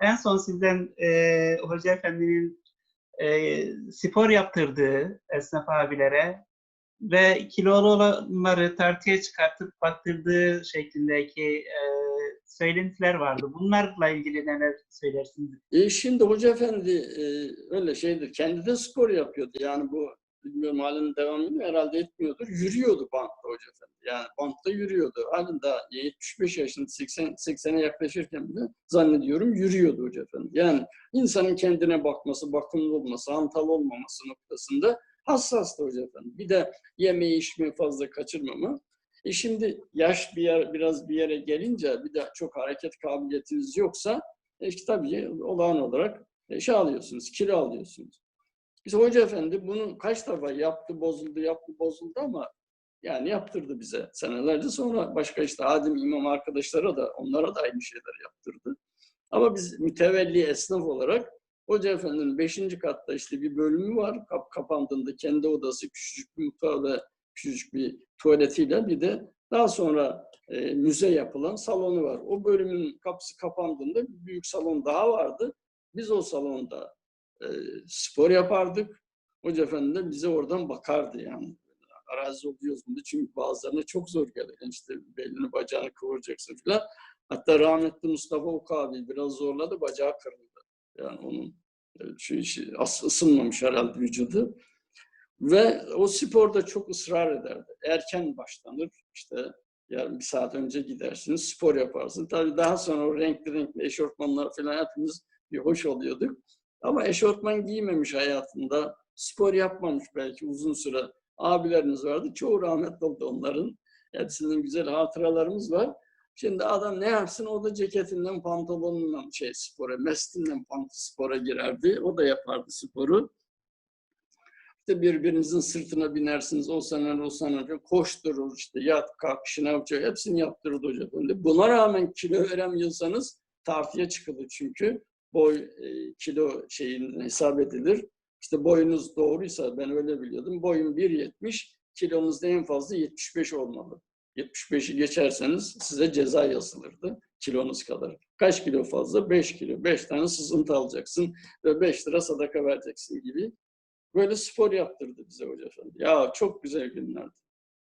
En son sizden e, Hoca Efendi'nin e, spor yaptırdığı esnaf abilere ve kilolu olanları tartıya çıkartıp baktırdığı şeklindeki e, söylentiler vardı. Bunlarla ilgili neler söylersiniz? E şimdi Hoca Efendi e, öyle şeydir. Kendi de spor yapıyordu. Yani bu bilmiyorum halen devam ediyor herhalde etmiyordur. Yürüyordu bantta Hoca Efendi. Yani bantta yürüyordu. Halen daha 75 yaşında 80 80'e yaklaşırken bile zannediyorum yürüyordu Hoca Efendi. Yani insanın kendine bakması, bakımlı olması, hantal olmaması noktasında hassastı Hoca Efendi. Bir de yemeği içmeyi fazla kaçırmama. E şimdi yaş bir yer, biraz bir yere gelince bir de çok hareket kabiliyetiniz yoksa e işte tabii olağan olarak e, şey alıyorsunuz, kilo alıyorsunuz. Biz Hoca Efendi bunu kaç defa yaptı, bozuldu, yaptı, bozuldu ama yani yaptırdı bize senelerce. Sonra başka işte Adem İmam arkadaşlara da onlara da aynı şeyler yaptırdı. Ama biz mütevelli esnaf olarak Hoca Efendi'nin beşinci katta işte bir bölümü var. Kap kapandığında kendi odası, küçücük bir mutfağı ve küçücük bir tuvaletiyle bir de daha sonra e, müze yapılan salonu var. O bölümün kapısı kapandığında büyük salon daha vardı. Biz o salonda e, spor yapardık. Hoca Efendi de bize oradan bakardı yani. Arazi oluyoruz bunda çünkü bazılarına çok zor gelir. Yani işte belini bacağını kıvıracaksın falan. Hatta rahmetli Mustafa Oku abi biraz zorladı, bacağı kırıldı. Yani onun e, şu işi ısınmamış herhalde vücudu. Ve o sporda çok ısrar ederdi. Erken başlanır, işte yarın bir saat önce gidersiniz, spor yaparsın. Tabii daha sonra o renkli renkli eşofmanlar falan hepimiz bir hoş oluyorduk. Ama eşofman giymemiş hayatında, spor yapmamış belki uzun süre abilerimiz vardı. Çoğu rahmetli oldu onların. Hepsinin güzel hatıralarımız var. Şimdi adam ne yapsın? O da ceketinden, pantolonundan şey spora, mestinden spora girerdi. O da yapardı sporu. İşte birbirinizin sırtına binersiniz. O sana, o sana koşturur işte yat kalk şınav hepsini yaptırırdı hoca. Buna rağmen kilo veremiyorsanız tartıya çıkılır çünkü boy e, kilo şeyin hesap edilir. İşte boyunuz doğruysa ben öyle biliyordum. Boyum 1.70, kilonuz da en fazla 75 olmalı. 75'i geçerseniz size ceza yazılırdı kilonuz kadar. Kaç kilo fazla? 5 kilo. 5 tane sızıntı alacaksın ve 5 lira sadaka vereceksin gibi. Böyle spor yaptırdı bize hoca efendi. Ya çok güzel günlerdi.